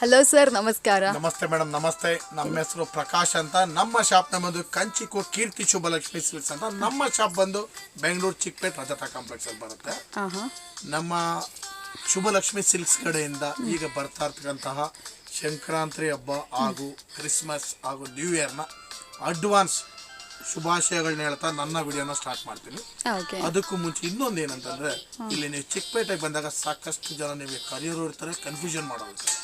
Hello sir ನಮಸ್ಕಾರ. ನಮಸ್ತೆ madam ನಮಸ್ತೆ. ನಮ್ಮ ಹೆಸರು ಪ್ರಕಾಶ್ ಅಂತ. ನಮ್ಮ ಶಾಪ್ ನಮ್ಮದು ಕಂಚಿಕೋ ಕೀರ್ತಿ ಶುಭಲಕ್ಷ್ಮಿ ಸಿಲ್ಕ್ಸ್ ಅಂತ. ನಮ್ಮ ಶಾಪ್ ಬಂದು ಬೆಂಗಳೂರು ಚಿಕ್ಕಪೇಟ್ ರಜತಾ ಕಾಂಪ್ಲೆಕ್ಸ್ ಅಲ್ಲಿ ಬರುತ್ತೆ. ನಮ್ಮ ಶುಭಲಕ್ಷ್ಮಿ ಸಿಲ್ಕ್ಸ್ ಕಡೆಯಿಂದ ಈಗ ಬರ್ತಾ ಇರ್ತಕ್ಕಂತಹ ಸಂಕ್ರಾಂತಿ ಹಬ್ಬ ಹಾಗೂ ಕ್ರಿಸ್ಮಸ್ ಹಾಗೂ ನ್ಯೂ ಇಯರ್ನ ಅಡ್ವಾನ್ಸ್ ಶುಭಾಶಯಗಳನ್ನ ಹೇಳ್ತಾ ನನ್ನ ವಿಡಿಯೋನ ಸ್ಟಾರ್ಟ್ ಮಾಡ್ತೀನಿ. ಅದಕ್ಕೂ ಮುಂಚೆ ಇನ್ನೊಂದು ಏನಂತಂದ್ರೆ ಇಲ್ಲಿ ನೀವು ಚಿಕ್ಕಪೇಟೆಗೆ ಬಂದಾಗ ಸಾಕಷ್ಟು ಜನ ನಿಮಗೆ ಕರಿಯೋರು ಇರ್ತಾರೆ ಕನ್ಫ್ಯೂಷನ್ ಮಾಡೋದು ಇರ್ತಾರೆ.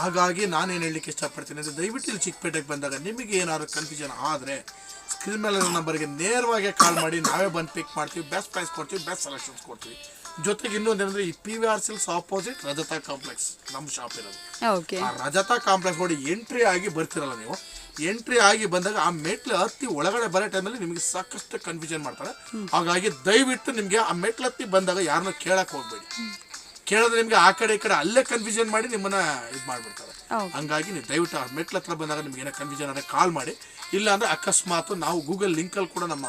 ಹಾಗಾಗಿ ನಾನೇನು ಹೇಳಲಿಕ್ಕೆ ಇಷ್ಟಪಡ್ತೀನಿ ಅಂದರೆ ದಯವಿಟ್ಟು ಇಲ್ಲಿ ಚಿಕ್ಕಪೇಟೆಗೆ ಬಂದಾಗ ನಿಮಗೆ ಏನಾದ್ರು ಕನ್ಫ್ಯೂಷನ್ ಆದರೆ ಸ್ಕ್ರೀನ್ ಮೇಲೆ ನಂಬರ್ಗೆ ನೇರವಾಗಿ ಕಾಲ್ ಮಾಡಿ ನಾವೇ ಬಂದು ಪಿಕ್ ಮಾಡ್ತೀವಿ ಬೆಸ್ಟ್ ಪ್ರೈಸ್ ಕೊಡ್ತೀವಿ ಬೆಸ್ಟ್ ಸೆಲೆಕ್ಷನ್ಸ್ ಕೊಡ್ತೀವಿ. ಜೊತೆಗೆ ಇನ್ನೊಂದೇನಂದ್ರೆ ಈ P V R silks opposite Rajata complex ನಮ್ಮ ಶಾಪ್ ಇರೋದು. ಆ ರಜತಾ ಕಾಂಪ್ಲೆಕ್ಸ್ ನೋಡಿ ಎಂಟ್ರಿ ಆಗಿ ಬರ್ತಿರಲ್ಲ ನೀವು. ಎಂಟ್ರಿ ಆಗಿ ಬಂದಾಗ ಆ ಮೆಟ್ಲು ಹತ್ತಿ ಒಳಗಡೆ ಬರೋ ಟೈಮಲ್ಲಿ ನಿಮಗೆ ಸಾಕಷ್ಟು ಕನ್ಫ್ಯೂಷನ್ ಮಾಡ್ತಾರೆ. ಹಾಗಾಗಿ ದಯವಿಟ್ಟು ನಿಮಗೆ ಆ ಮೆಟ್ಲು ಹತ್ತಿ ಬಂದಾಗ ಯಾರನ್ನೂ ಕೇಳಕ್ಕೆ ಹೋಗ್ಬೇಡಿ. ಕೇಳಿದ್ರೆ ನಿಮಗೆ ಆ ಕಡೆ ಈ ಕಡೆ ಅಲ್ಲೇ ಕನ್ಫ್ಯೂಷನ್ ಮಾಡಿ ನಿಮ್ಮನ್ನ ಇದು ಮಾಡ್ಬಿಡ್ತಾರೆ. ಹಂಗಾಗಿ ನೀವು ದಯವಿಟ್ಟು ಆ ಮೆಟ್ಲ ಹತ್ರ ಬಂದಾಗ ನಿಮ್ಗೆ ಏನೋ ಕನ್ಫ್ಯೂಷನ್ ಆದರೆ ಕಾಲ್ ಮಾಡಿ. ಇಲ್ಲ ಅಂದ್ರೆ ಅಕಸ್ಮಾತ್ ನಾವು ಗೂಗಲ್ ಲಿಂಕಲ್ಲಿ ಕೂಡ ನಮ್ಮ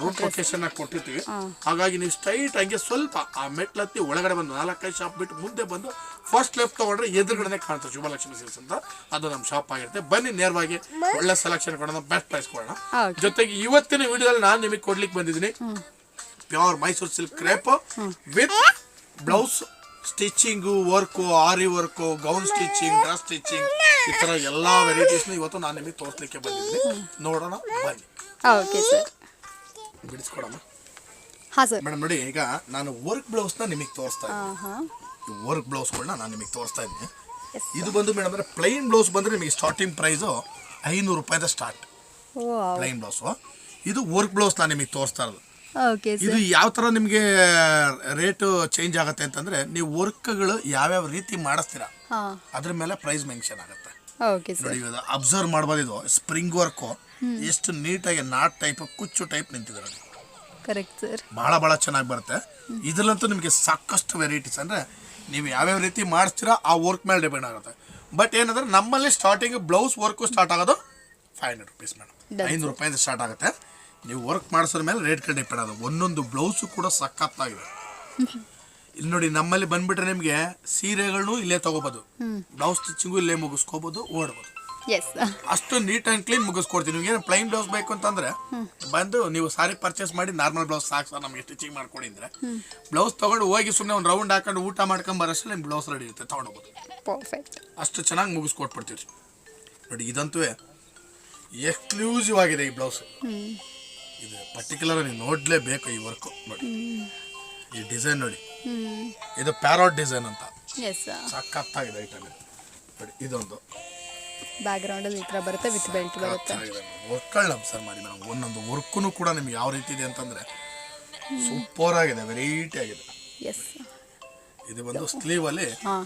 ರೂಟ್ ಲೊಕೇಶನ್ ಕೊಟ್ಟಿರ್ತೀವಿ. ಹಾಗಾಗಿ ನೀವು ಸ್ಟ್ರೈಟ್ ಹಂಗೆ ಸ್ವಲ್ಪ ಆ ಮೆಟ್ಲತ್ತಿ ಒಳಗಡೆ ಬಂದು ನಾಲ್ಕೈದು ಶಾಪ್ ಬಿಟ್ಟು ಮುಂದೆ ಬಂದು ಫಸ್ಟ್ ಲೆಫ್ಟ್ ತಗೊಂಡ್ರೆ ಎದುರುಗಡೆ ಕಾಣುತ್ತೆ ಶುಭಲಕ್ಷ್ಮಿ ಸಿಲ್ಸ್ ಅಂತ. ಅದು ನಮ್ಮ ಶಾಪ್ ಆಗಿರುತ್ತೆ. ಬನ್ನಿ ನೇರವಾಗಿ ಒಳ್ಳೆ ಸೆಲೆಕ್ಷನ್ ಕೊಡೋಣ ಬೆಸ್ಟ್ ಪ್ರೈಸ್ ಕೊಡೋಣ. ಜೊತೆಗೆ ಇವತ್ತಿನ ವಿಡಿಯೋದಲ್ಲಿ ನಾನು ನಿಮಗೆ ಕೊಡ್ಲಿಕ್ಕೆ ಬಂದಿದ್ದೀನಿ. Pure Mysore silk crepe with blouse stitching work aari work gown stitching dress stitching ಈ ಥರ ಎಲ್ಲ ವೆರೈಟೀಸ್ನ ಇವತ್ತು ನಾನು ನಿಮಗೆ ತೋರಿಸ್ಲಿಕ್ಕೆ ಬಂದಿದ್ದೀನಿ. ನೋಡೋಣ ಬನ್ನಿ. Okay sir. ಬಿಡಿಸ್ಕೊಡಮ್ಮ. ಹಾಂ ಸರ್. ಮೇಡಮ್ ನೋಡಿ ಈಗ ನಾನು ವರ್ಕ್ ಬ್ಲೌಸ್ನ ನಿಮಗೆ ತೋರಿಸ್ತಾ ಇದ್ದೀನಿ. ವರ್ಕ್ ಬ್ಲೌಸ್ಗಳನ್ನ ನಾನು ನಿಮಗೆ ತೋರಿಸ್ತಾ ಇದ್ದೀನಿ. ಇದು ಬಂದು ಮೇಡಮ್ ಅಂದರೆ ಪ್ಲೈನ್ ಬ್ಲೌಸ್ ಬಂದರೆ ನಿಮಗೆ ಸ್ಟಾರ್ಟಿಂಗ್ ಪ್ರೈಸು ಐನೂರು ರೂಪಾಯಿಂದ ಸ್ಟಾರ್ಟ್ ಪ್ಲೈನ್ ಬ್ಲೌಸು ಇದು ವರ್ಕ್ ಬ್ಲೌಸ್ ನಾನು ನಿಮಗೆ ತೋರಿಸ್ತಾ ಇರೋದು. ಓಕೆ ಇದು ಯಾವ ತರ ನಿಮಗೆ ರೇಟು ಚೇಂಜ್ ಆಗುತ್ತೆ ಅಂತಂದ್ರೆ ನೀವು ವರ್ಕ್ಗಳು ಯಾವ್ಯಾವ ರೀತಿ ಮಾಡಿಸ್ತೀರಾ ಅದ್ರ ಮೇಲೆ ಪ್ರೈಸ್ ಮೆನ್ಷನ್ ಆಗುತ್ತೆ. ಓಕೆ ಸರ್ ನೋಡಿ ಇವಾಗ ಅಬ್ಸರ್ವ್ ಮಾಡ್ಬೋದು ಇದು ಸ್ಪ್ರಿಂಗ್ ವರ್ಕು ಎಷ್ಟು ನೀಟಾಗಿ ನಾಟ್ ಟೈಪ್ ಕುಚ್ಚು ಟೈಪ್ ನಿಂತಿದ್ರೆ ಕರೆಕ್ಟ್ ಸರ್ ಭಾಳ ಭಾಳ ಚೆನ್ನಾಗಿ ಬರುತ್ತೆ. ಇದರಲ್ಲಂತೂ ನಿಮಗೆ ಸಾಕಷ್ಟು ವೆರೈಟೀಸ್ ಅಂದ್ರೆ ನೀವು ಯಾವ್ಯಾವ ರೀತಿ ಮಾಡಿಸ್ತೀರಾ ಆ ವರ್ಕ್ ಮೇಲೆ ಡಿಪೆಂಡ್ ಆಗುತ್ತೆ. ಬಟ್ ಏನಂದ್ರೆ ನಮ್ಮಲ್ಲಿ ಸ್ಟಾರ್ಟಿಂಗ್ ಬ್ಲೌಸ್ ವರ್ಕು ಸ್ಟಾರ್ಟ್ ಆಗೋದು ಫೈವ್ ಹಂಡ್ರೆಡ್ ರುಪೀಸ್ ಮೇಡಮ್. ಐನೂರು ರೂಪಾಯಿಂದ ಸ್ಟಾರ್ಟ್ ಆಗುತ್ತೆ. ನೀವು ವರ್ಕ್ ಮಾಡಿಸೋದ್ರ ಮೇಲೆ ರೇಟ್ ಕಡೆ ಡಿಪೆಂಡ್ ಅದು ಒಂದೊಂದು ಬ್ಲೌಸು ಕೂಡ ಸಖತ್ತಾಗಿದೆ. ಇಲ್ಲಿ ನೋಡಿ ನಮ್ಮಲ್ಲಿ ಬಂದ್ಬಿಟ್ರೆ ನಿಮಗೆ ಸೀರೆಗಳು ಇಲ್ಲೇ ತಗೋಬೋದು. ಬ್ಲೌಸ್ ಸ್ಟಿಚಿಂಗು ಇಲ್ಲೇ ಮುಗಿಸ್ಕೋಬೋದು ಓಡ್ಬೋದು. ಅಷ್ಟು ನೀಟ್ ಆ್ಯಂಡ್ ಕ್ಲೀನ್ ಮುಗಿಸ್ಕೊಡ್ತೀವಿ ನಿಮ್ಗೆ ಏನು ಪ್ಲೈನ್ ಬ್ಲೌಸ್ ಬೇಕು ಅಂತಂದ್ರೆ ಬಂದು ನೀವು ಸಾರಿ ಪರ್ಚೇಸ್ ಮಾಡಿ ನಾರ್ಮಲ್ ಬ್ಲೌಸ್ ಸಾಕು ಸರ್ ನಮಗೆ ಸ್ಟಿಚಿಂಗ್ ಮಾಡ್ಕೊಡಿ ಅಂದ್ರೆ. ಬ್ಲೌಸ್ ತಗೊಂಡು ಹೋಗಿ ಸುಮ್ಮನೆ ಒಂದು ರೌಂಡ್ ಹಾಕೊಂಡು ಊಟ ಮಾಡ್ಕೊಂಡ್ ಬರೋಷ್ಟು ನಿಮ್ಮ ಬ್ಲೌಸ್ ರೆಡಿ ಇರುತ್ತೆ ತಗೊಂಡೋಗ್ಬೋದು ಅಷ್ಟು ಚೆನ್ನಾಗಿ ಮುಗಿಸ್ಕೊಟ್ಬಿಡ್ತೀವಿ ನೋಡಿ ಇದಂತೂ ಎಕ್ಸ್ಕ್ಲೂಸಿವ್ ಆಗಿದೆ ಈ ಬ್ಲೌಸ್ ಇದು ಪರ್ಟಿಕ್ಯುಲರ್ ನೀವು ನೋಡಲೇಬೇಕು ಈ ವರ್ಕು ನೋಡಿ. ಈ ಡಿಸೈನ್ ನೋಡಿ. ಇದು ಪ್ಯಾರೋಟ್ ಡಿಸೈನ್ ಅಂತ. ಎಸ್ ಸಖತ್ತಾಗಿದೆ ಐಟಮ್ ಇದು. ನೋಡಿ ಇದೊಂದು. ಬ್ಯಾಕ್ಗ್ರೌಂಡಲ್ಲಿ ಈ ಥರ ಬರುತ್ತೆ ವಿತ್ ಬೆಲ್ಟ್ ಬರುತ್ತೆ. ವರ್ಕ್ಗಳನ್ನ ಅಬ್ಸರ್ವ್ ಮಾಡಿ. ಮೇಡಮ್ ಒಂದೊಂದು ವರ್ಕೂ ಕೂಡ ನಿಮ್ಗೆ ಯಾವ ರೀತಿ ಇದೆ ಅಂತಂದ್ರೆ ಸೂಪರ್ ಆಗಿದೆ ವೆರೈಟಿ ಆಗಿದೆ. ಎಸ್ ಇದು ಬಂದು ಸ್ಲೀವ್ ಅಲ್ಲಿ ಹಾಂ.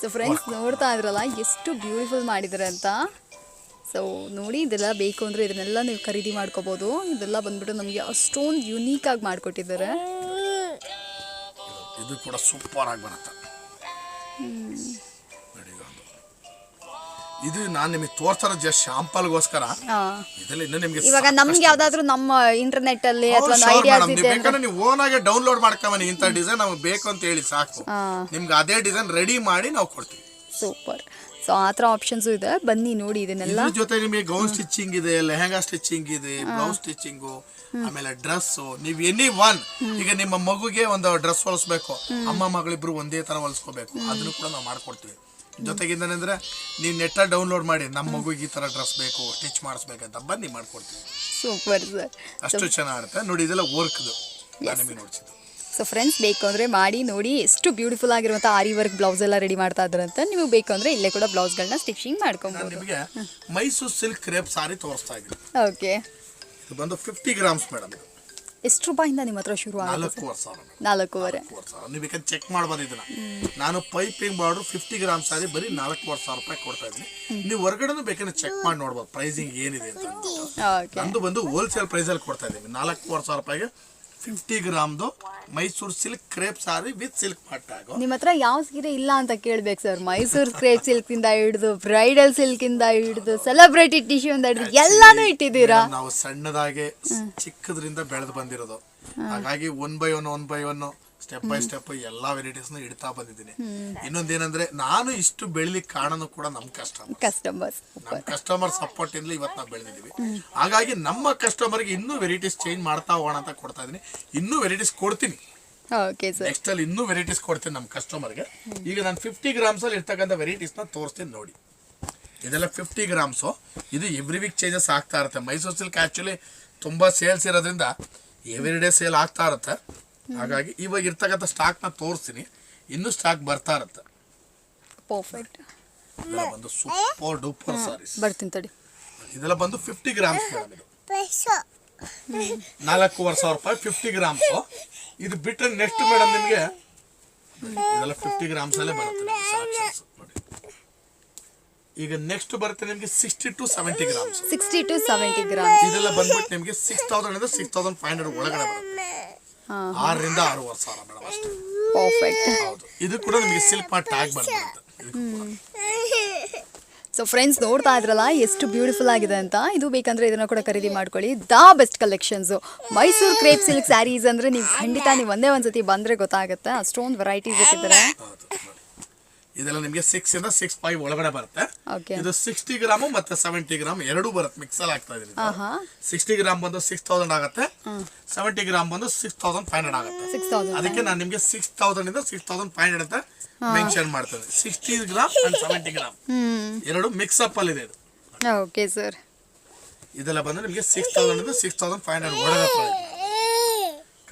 ಸೊ ಫ್ರೆಂಡ್ಸ್ ನೋಡ್ತಾ ಇದ್ರಲ್ಲ ಎಷ್ಟು ಬ್ಯೂಟಿಫುಲ್ ಮಾಡಿದ್ದಾರೆ ಅಂತ ಸೊ ನೋಡಿ ಇದೆಲ್ಲ ಬೇಕು ಅಂದರೆ ಇದನ್ನೆಲ್ಲ ನೀವು ಖರೀದಿ ಮಾಡ್ಕೋಬೋದು. ಇದೆಲ್ಲ ಬಂದ್ಬಿಟ್ಟು ನಮಗೆ ಅಷ್ಟೊಂದು ಆಗಿ ಮಾಡಿಕೊಟ್ಟಿದ್ದಾರೆ. ಇದು ಕೂಡ ಸೂಪರ್ ಆಗಿ ಬರುತ್ತೆ. ಇದು ನಾನು ನಿಮಗೆ ತೋರ್ತಾರ ಜಸ್ಟ್ ಶಾಂಪಲ್ ಗೋಸ್ಕರ ಇದೆಲ್ಲ ಇನ್ನು ನಿಮಗೆ ಇವಾಗ ನಮ್ಗೆ ಯಾವ್ದಾದ್ರು ನಮ್ಮ ಇಂಟರ್ನೆಟ್ ಅಲ್ಲಿ ಅಥವಾ ಐಡಿಯಾಸ್ ಇದೆ ಬೇಕಾದ್ರೆ ನೀವು ಓನ್ ಆಗಿ ಡೌನ್ಲೋಡ್ ಮಾಡ್ಕೊಂಬನಿ ಇಂಥ ಡಿಸೈನ್ ನಮಗೆ ಬೇಕು ಅಂತ ಹೇಳಿ ಸಾಕು. ನಿಮ್ಗೆ ಅದೇ ಡಿಸೈನ್ ರೆಡಿ ಮಾಡಿ ನಾವು ಕೊಡ್ತೀವಿ. ಸೂಪರ್ ಸೊ ಆ ಥರ ಆಪ್ಷನ್ಸು ಇದೆ. ಬನ್ನಿ ನೋಡಿ ಇದನ್ನೆಲ್ಲ. ಇದ್ರ ಜೊತೆ ನಿಮಗೆ ಗೌನ್ ಸ್ಟಿಚಿಂಗ್ ಇದೆ ಲೆಹಂಗಾ ಸ್ಟಿಚಿಂಗ್ ಇದೆ ಬ್ಲೌಸ್ ಸ್ಟಿಚಿಂಗು ಆಮೇಲೆ ಡ್ರೆಸ್ ನೀವು ಎನಿ ಒನ್ ಈಗ ನಿಮ್ಮ ಮಗುಗೆ ಒಂದು ಡ್ರೆಸ್ ಹೊಲಿಸ್ಬೇಕು. ಅಮ್ಮ ಮಗಳಿಬ್ರು ಒಂದೇ ತರ ಹೊಲಿಸ್ಕೋಬೇಕು. ಅದನ್ನು ಕೂಡ ನಾವು ಮಾಡ್ಕೊಡ್ತೀವಿ. ಜೊತೆಗಿಂದನಂದ್ರೆ ನೀವು ನೆಟ್ಟ ಡೌನ್ಲೋಡ್ ಮಾಡಿ ನಮ್ಮ ಮಗುಗೆ ಈ ತರ ಡ್ರೆಸ್ ಬೇಕು ಸ್ಟಿಚ್ ಮಾಡಿಸ್ಬೇಕಂತ ಬನ್ನಿ ಮಾಡ್ಕೊಡ್ತೀವಿ. ಸೂಪರ್ ಸರ್ ಅಷ್ಟು ಚೆನ್ನಾಗಿರುತ್ತೆ ನೋಡಿ ಇದೆಲ್ಲ ವರ್ಕ್ದು ನಾನು ನಿಮಗೆ ನೋಡ್ಸಿದ್ದು. ಸೊ ಫ್ರೆಂಡ್ಸ್ ಬೇಕು ಅಂದರೆ ಮಾಡಿ ನೋಡಿ ಎಷ್ಟು ಬ್ಯೂಟಿಫುಲ್ ಆಗಿರುವಂಥ ಆರಿ ವರ್ಕ್ ಬ್ಲೌಸ್ ಎಲ್ಲ ರೆಡಿ ಮಾಡ್ತಾ ಇದ್ರಂತ ನಿಮಗೆ ಬೇಕು ಅಂದರೆ ಇಲ್ಲೇ ಕೂಡ ಬ್ಲೌಸ್ಗಳನ್ನ ಸ್ಟಿಚಿಂಗ್ ನಾನು ಮಾಡ್ಕೊಬೋದು. ನಿಮಗೆ ಮೈಸೂರು ಸಿಲ್ಕ್ ಕ್ರೇಪ್ ಸಾರಿ ತೋರಿಸ್ತಾ ಇದ್ದೀನಿ. ಓಕೆ ಇದು ಬಂದು ಫಿಫ್ಟಿ ಗ್ರಾಮ್ಸ್ ಮೇಡಮ್ ಎಷ್ಟು ರೂಪಾಯಿಂದ ನಿಮ್ಮ ಹತ್ರ ಶುರು ಆಗುತ್ತೆ? ನಾಲ್ಕೂವರೆ ನೀವು ಬೇಕಾದ್ರೆ ಚೆಕ್ ಮಾಡ್ಬೋದು ಇದನ್ನ. ನಾನು piping border fifty gram sari ಬರೀ ನಾಲ್ಕೂವರೆ ಸಾವಿರ ರೂಪಾಯಿ ಕೊಡ್ತಾ ಇದ್ದೀನಿ. ನೀವು ಹೊರಗಡೆ ಬೇಕಾದ್ರೆ ಚೆಕ್ ಮಾಡಿ ನೋಡ್ಬೋದು ಪ್ರೈಸಿಂಗ್ ಏನಿದೆ ಅಂತ. ನಂದು ಬಂದು ಹೋಲ್ಸೇಲ್ ಪ್ರೈಸಲ್ಲಿ ಕೊಡ್ತಾ ಇದ್ದೀನಿ. ನಾಲ್ಕೂವರೆ ಸಾವಿರ ರೂಪಾಯಿಗೆ fifty ಗ್ರಾಮ್ದು Mysore silk crepe sari with silk ಪಟ್ಟಾಗ ನಿಮ್ಮ ಹತ್ರ ಯಾವ ಸೀರೆ ಇಲ್ಲ ಅಂತ ಕೇಳ್ಬೇಕು ಸರ್. ಮೈಸೂರು ಕ್ರೇಪ್ ಇಂದ ಹಿಡಿದು ಬ್ರೈಡಲ್ ಸಿಲ್ಕ್ ಇಂದ ಹಿಡಿದು ಸೆಲೆಬ್ರಿಟಿ ಟಿಶ್ಯೂ ಇಂದ ಹಿಡಿದು ಎಲ್ಲಾನು ಇಟ್ಟಿದ್ದೀರಾ? ನಾವು ಸಣ್ಣದಾಗಿ ಚಿಕ್ಕದ್ರಿಂದ ಬೆಳೆದು ಬಂದಿರೋದು. ಹಾಗಾಗಿ one by one one by one step by step ಎಲ್ಲಾ ವೆರೈಟೀಸ್ನ ಇಡ್ತಾ ಬಂದಿದ್ದೀನಿ. ಇನ್ನೊಂದೇನಂದ್ರೆ ನಾನು ಇಷ್ಟು ಬೆಳಿಲಿಕ್ಕೆ ಕಾರಣನು ಕೂಡ ನಮ್ಮ ಕಸ್ಟಮರ್ ಕಸ್ಟಮರ್ಸ್ ನಮ್ಮ ಕಸ್ಟಮರ್ ಸಪೋರ್ಟ್ ಇಂದ ಇವತ್ತು ನಾವು ಬೆಳೆದಿದ್ದೀವಿ. ಹಾಗಾಗಿ ನಮ್ಮ ಕಸ್ಟಮರ್ಗೆ ಇನ್ನೂ ವೆರೈಟೀಸ್ ಚೇಂಜ್ ಮಾಡ್ತಾ ಹೋಗೋಣ ಅಂತ ಕೊಡ್ತಾ ಇದೀನಿ. ಇನ್ನೂ ವೆರೈಟೀಸ್ ಕೊಡ್ತೀನಿ. ನೆಕ್ಸ್ಟ್ ಅಲ್ಲಿ ಇನ್ನೂ ವೆರೈಟೀಸ್ ಕೊಡ್ತೀನಿ ನಮ್ಮ ಕಸ್ಟಮರ್ಗೆ ಈಗ ನಾನು ಫಿಫ್ಟಿ ಗ್ರಾಮ್ಸ್ ಅಲ್ಲಿ ಇರ್ತಕ್ಕಂಥ ವೆರೈಟೀಸ್ನ ತೋರಿಸ್ತೀನಿ ನೋಡಿ. ಇದೆಲ್ಲ ಫಿಫ್ಟಿ ಗ್ರಾಮ್ಸ್ ಇದು ಎವ್ರಿ ವೀಕ್ ಚೇಂಜಸ್ ಆಗ್ತಾ ಇರುತ್ತೆ. ಮೈಸೂರು ಸಿಲ್ಕ್ ಆ್ಯಕ್ಚುಲಿ ತುಂಬಾ ಸೇಲ್ಸ್ ಇರೋದ್ರಿಂದ ಎವ್ರಿ ಡೇ ಸೇಲ್ ಆಗ್ತಾ ಇರುತ್ತೆ. ಹಾಗಾಗಿ ಇವಾಗ ಇರ್ತಕ್ಕಂಥ ನ ತೋರಿಸ್ತೀನಿ. ಇನ್ನೂ ಸ್ಟಾಕ್ ಬರ್ತಾ ಇರುತ್ತೆ. ಪರ್ಫೆಕ್ಟ್ ಇದೆಲ್ಲ ಬಂದು ಸೂಪರ್ ಡೂಪರ್ ಸಾರೀಸ್ ಬರ್ತೀನಿ ತಡಿ. ಇದೆಲ್ಲ ಬಂದು ಫಿಫ್ಟಿ ಗ್ರಾಮ್ಸ್ ಮೇಡಮ್ ಇದು. ನಾಲ್ಕೂವರೆ ಸಾವಿರ ರೂಪಾಯಿ ಫಿಫ್ಟಿ ಗ್ರಾಮ್ಸು ಇದು ಬಿಟ್ಟರೆ ನೆಕ್ಸ್ಟ್ ಮೇಡಮ್ ನಿಮಗೆ ಇದೆಲ್ಲ ಫಿಫ್ಟಿ ಗ್ರಾಮ್ಸ್ ಅಲ್ಲೇ ಬರುತ್ತೆ ನೋಡಿ. ಈಗ ನೆಕ್ಸ್ಟ್ ಬರುತ್ತೆ ನಿಮಗೆ sixty to seventy grams sixty to seventy gram ಇದೆಲ್ಲ ಬಂದ್ಬಿಟ್ಟು ನಿಮಗೆ ಸಿಕ್ಸ್ ತೌಸಂಡ್ ಇಂದ ಸಿಕ್ಸ್ ತೌಸಂಡ್ ಫೈವ್ ಹಂಡ್ರೆಡ್ ಒಳಗಡೆ ಬರುತ್ತೆ. ಆರರಿಂದ ಆರೂವರೆ ಸಾವಿರ ಮೇಡಮ್ ಅಷ್ಟೇ. ಪರ್ಫೆಕ್ಟ್ ಹೌದು. ಇದು ಕೂಡ ನಿಮಗೆ ಸಿಲ್ಕ್ ಟ್ಯಾಗ್ ಬಂದ್ಬಿಡುತ್ತೆ ಸೊ ಫ್ರೆಂಡ್ಸ್ ನೋಡ್ತಾ ಇದ್ರಲ್ಲ ಎಷ್ಟು ಬ್ಯೂಟಿಫುಲ್ ಆಗಿದೆ ಅಂತ. ಇದು ಬೇಕಂದ್ರೆ ಇದನ್ನ ಕೂಡ ಖರೀದಿ ಮಾಡ್ಕೊಳ್ಳಿ. The best collections Mysore crepe silk saris ಅಂದ್ರೆ ನೀವು ಖಂಡಿತ ನೀವು ಒಂದೇ ಒಂದ್ಸತಿ ಬಂದ್ರೆ ಗೊತ್ತಾಗುತ್ತೆ. ಅಷ್ಟೊಂದು ವೆರೈಟೀಸ್ ಇಟ್ಟಿದ್ದಾರೆ. ಇದೆಲ್ಲ ನಿಮಗೆ ಸಿಕ್ಸ್ ಇಂದ ಸಿಕ್ಸ್ ಫೈವ್ ಒಳಗಡೆ ಬರುತ್ತೆ. ಇದು ಸಿಕ್ಸ್ಟಿ ಗ್ರಾಮ್ ಮತ್ತೆ ಸೆವೆಂಟಿ ಗ್ರಾಮ್ ಎರಡು ಬರುತ್ತೆ ಮಿಕ್ಸ್ ಅಲ್ಲಿ ಆಗ್ತಾ ಇದೆ ಆಹಾ. ಸಿಕ್ಸ್ಟಿ ಗ್ರಾಮ್ ಬಂದು ಸಿಕ್ಸ್ ತೌಸಂಡ್ ಆಗುತ್ತೆ. ಸೆವೆಂಟಿ ಗ್ರಾಮ್ ಬಂದು ಸಿಕ್ಸ್ ತೌಸಂಡ್ ಫೈವ್ ಹಂಡ್ರೆಡ್ ಆಗುತ್ತೆ. ಅದಕ್ಕೆ ನಾನು ನಿಮಗೆ ಸಿಕ್ಸ್ ತೌಸಂಡ್ ಇಂದ ಸಿಕ್ಸ್ ತೌಸಂಡ್ ಫೈವ್ ಹಂಡ್ರೆಡ್ ಅಂತ ಮೆನ್ಷನ್ ಮಾಡ್ತೇನೆ. Sixty gram and seventy gram. ಎರಡು ಮಿಕ್ಸ್ ಅಪ್ ಅಲ್ಲಿ ಇದೆ ಇದು. ಓಕೆ ಸರ್ ಇದೆಲ್ಲ ಬಂದ್ರೆ ನಿಮಗೆ ಸಿಕ್ಸ್ ತೌಸಂಡ್ ಇಂದ ಸಿಕ್ಸ್ ತೌಸಂಡ್ ಫೈವ್ ಹಂಡ್ರೆಡ್ ಒಳಗೆ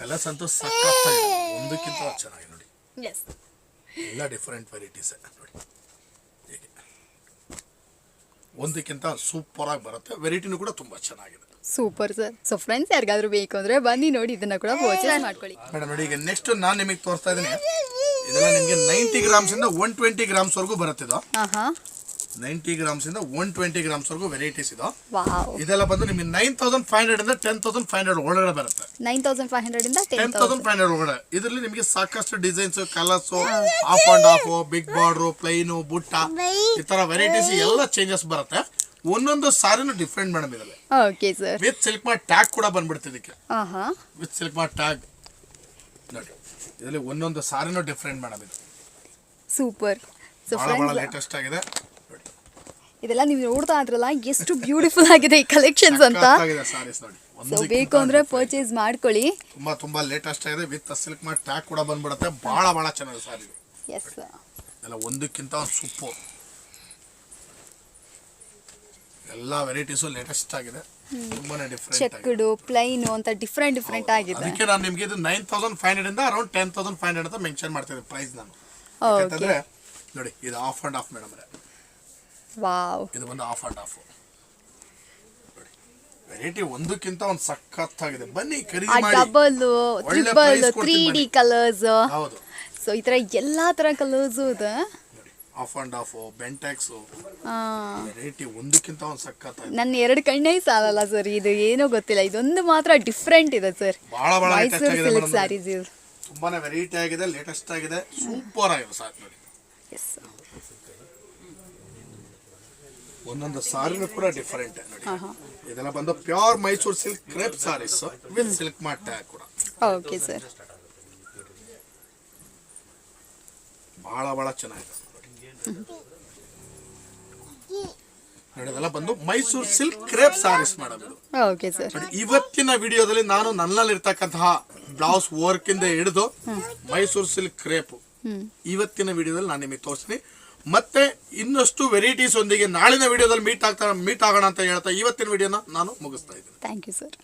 ಕಲರ್ಸ್ ಅಂತೂ ಸಖತ್ತಾಗಿದೆ. ಒಂದಕ್ಕಿಂತ ಚೆನ್ನಾಗಿ ನೋಡಿ. ಎಲ್ಲ ಡಿಫರೆಂಟ್ ವೆರೈಟೀಸ್ ನೋಡಿ. ಒಂದಕ್ಕಿಂತ ಸೂಪರ್ ಆಗಿ ಬರುತ್ತೆ. ವೆರೈಟಿನೂ ಕೂಡ ತುಂಬಾ ಚೆನ್ನಾಗಿದೆ. ಸೂಪರ್ ಸರ್ ಸೊ ಫ್ರೆಂಡ್ಸ್ ಯಾರಿಗಾದ್ರೂ ಬೇಕು ಅಂದ್ರೆ ಬನ್ನಿ ನೋಡಿ ಇದನ್ನ ಕೂಡ ಪರ್ಚೇಸ್ ಮಾಡ್ಕೊಳ್ಳಿ. ಮೇಡಮ್ ನೋಡಿ ಈಗ ನೆಕ್ಸ್ಟ್ ನಾನು ನಿಮಗೆ ತೋರಿಸ್ತಾ ಇದ್ದೀನಿ. ಇದೆಲ್ಲ ನಿಮಗೆ ನೈಂಟಿ ಗ್ರಾಮ್ಸ್ ಇಂದ ಒನ್ ಟ್ವೆಂಟಿ ಗ್ರಾಮ್ಸ್ ವರೆಗೂ ಬರುತ್ತೆ ಇದು ನೈಂಟಿ ಗ್ರಾಮ್ಸ್ ಇಂದ ಒನ್ ಟ್ವೆಂಟಿ ಗ್ರಾಮ್ಸ್ ವರೆಗೂ ವೆರೈಟೀಸ್ ಇದು. ವಾವ್. ಇದೆಲ್ಲ ಬಂದು ನಿಮಗೆ ನೈನ್ ತೌಸಂಡ್ ಫೈವ್ ಹಂಡ್ರೆಡ್ ಇಂದ ಟೆನ್ ತೌಸಂಡ್ ಫೈವ್ ಹಂಡ್ರೆಡ್ ಒಳಗಡೆ ಬರುತ್ತೆ. ನೈನ್ ತೌಸಂಡ್ ಫೈವ್ ಹಂಡ್ರೆಡ್ ಇಂದ ಟೆನ್ ತೌಸಂಡ್ ಫೈವ್ ಹಂಡ್ರೆಡ್ ಒಳಗಡೆ. ಇದರಲ್ಲಿ ನಿಮಗೆ ಸಾಕಷ್ಟು designs colours half and half big border plain butta ಈ ತರ ವೆರೈಟೀಸ್ ಎಲ್ಲ ಚೇಂಜಸ್ ಬರುತ್ತೆ. ಒಂದೊಂದು ಸಾರಿನೂ ಡಿಫ್ರೆಂಟ್ ಮೇಡಮ್ ಇದರಲ್ಲಿ. Okay sir with Silk Mart tag ಕೂಡ ಬಂದ್ಬಿಡುತ್ತೆ ಇದಕ್ಕೆ. ವಿತ್ ಸಿಲ್ಕ್ ಮಾರ್ಟ್ ಟ್ಯಾಗ್ ನೋಡಿ ಇದರಲ್ಲಿ ಒಂದೊಂದು ಸಾರಿನೂ ಡಿಫ್ರೆಂಟ್ ಮೇಡಮ್ ಇದು. ಸೂಪರ್ ಸೊ ಫ್ರೆಂಡ್ಸ್ ಲೇಟೆಸ್ಟ್ ಆಗಿದೆ. ಇದೆಲ್ಲ ನೀವು ನೋಡ್ತಾ ಇದ್ರಲ್ಲ ಎಷ್ಟು ಬ್ಯೂಟಿಫುಲ್ ಆಗಿದೆ ಈ ಕಲೆಕ್ಷನ್ಸ್ ಅಂತ. ಸೊ ಬೇಕು ಅಂದ್ರೆ ಪರ್ಚೇಸ್ ಮಾಡ್ಕೊಳ್ಳಿ. ತುಂಬಾ ತುಂಬಾ ಲೇಟೆಸ್ಟ್ ಆಗಿದೆ. ವಿತ್ ಸಿಲ್ಕ್ ಮಾಡಿ ಟ್ಯಾಗ್ ಕೂಡ ಬಂದ್ಬಿಡುತ್ತೆ. ಬಹಳ ಬಹಳ ಚೆನ್ನಾಗಿದೆ ಸಾರಿ. ಎಸ್ ಎಲ್ಲ ಒಂದಕ್ಕಿಂತ ಸೂಪರ್ ಸೂಪು. ಎಲ್ಲ ವೆರೈಟೀಸು ಲೇಟೆಸ್ಟ್ ಆಗಿದೆ. ತುಂಬಾನೇ ಡಿಫ್ರೆಂಟ್ ಚೆಕ್ಡು ಪ್ಲೈನು ಅಂತ ಡಿಫ್ರೆಂಟ್ ಡಿಫ್ರೆಂಟ್ ಆಗಿದೆ. ಅದಕ್ಕೆ ನಾನು ನಿಮಗೆ ಇದು ನೈನ್ ತೌಸಂಡ್ ಫೈವ್ ಹಂಡ್ರೆಡ್ ಇಂದ around ten thousand five hundred ಅಂತ ಮೆನ್ಷನ್ ಮಾಡ್ತಿದ್ದೆ ಪ್ರೈಸ್ ನಾನು. ಓಕೆ ಯಾಕಂತಂದ್ರೆ ನೋಡಿ ಇದು half and half madam wow. ಇದು ಬಂದು ಆಫ್ ಅಂಡ್ ಆಫ್ ವೆರೈಟಿ ಒಂದಕ್ಕಿಂತ ಒಂದು ಸಖತ್ತಾಗಿದೆ. ಬನ್ನಿ ಖರೀದಿ ಮಾಡಿ. Double triple three D colours ಹೌದು. ಸೊ ಈ ಎಲ್ಲಾ ತರ ಕಲರ್ಸು ಇದೆ. ನೋಡಿ ಆಫ್ ಅಂಡ್ ಆಫ್ ಬೆಂಟ್ಯಾಕ್ಸ್ ಆ, ವೆರೈಟಿ ಒಂದಕ್ಕಿಂತ ಒಂದು ಸಖತ್ ನನ್ನ ಎರಡು ಕಣ್ಣೇ ಸಾಲಲ್ಲ ಸರ್ ಇದು ಏನೋ ಗೊತ್ತಿಲ್ಲ. ಇದೊಂದು ಮಾತ್ರ ಡಿಫ್ರೆಂಟ್ ಇದೆ ಸರ್ ಬಹಳ ಬಹಳ ಮೈಸೂರು ಆಗಿದೆ ಸಿಲ್ಕ್ ಸ್ಯಾರೀಸ್ ಇದು ತುಂಬಾನೇ ವೆರೈಟಿ ಆಗಿದೆ ಲೇಟೆಸ್ಟ್ ಆಗಿದೆ. ಸೂಪರ್ ಆಗಿದೆ ಸಾಕು ನೋಡಿ. ಎಸ್ ಒಂದೊಂದು ಸಾರಿನೂ ಕೂಡ ಡಿಫರೆಂಟ್ ನೋಡಿ. ಇದೆಲ್ಲ ಬಂದು pure Mysore silk crepe saris with Silk Mart ಕೂಡ. ಓಕೆ ಸರ್ ಬಹಳ ಬಹಳ ಚೆನ್ನಾಗಿದೆ. ನೋಡಿ ಇದೆಲ್ಲ ಬಂದು ಮೈಸೂರು ಸಿಲ್ಕ್ ಕ್ರೇಪ್ ಸಾರೀಸ್ ಮಾಡೋದು ಓಕೆ ಸರ್ ಇವತ್ತಿನ ವಿಡಿಯೋದಲ್ಲಿ ನಾನು ನನ್ನಲ್ಲಿರ್ತಕ್ಕಂತಹ ಬ್ಲೌಸ್ ವರ್ಕ್ ಇಂದ ಹಿಡಿದು ಮೈಸೂರು ಸಿಲ್ಕ್ ಕ್ರೇಪ್ ಇವತ್ತಿನ ವಿಡಿಯೋದಲ್ಲಿ ನಾನು ನಿಮಗೆ ತೋರಿಸ್ತೀನಿ. ಮತ್ತೆ ಇನ್ನಷ್ಟು ವೆರೈಟೀಸ್ ಒಂದಿಗೆ ನಾಳಿನ ವಿಡಿಯೋದಲ್ಲಿ ಮೀಟ್ ಆಗ್ತಾ ಮೀಟ್ ಆಗೋಣ ಅಂತ ಹೇಳ್ತಾ ಇವತ್ತಿನ ವಿಡಿಯೋನ ನಾನು ಮುಗಿಸ್ತಾ ಇದ್ದೀನಿ. Thank you sir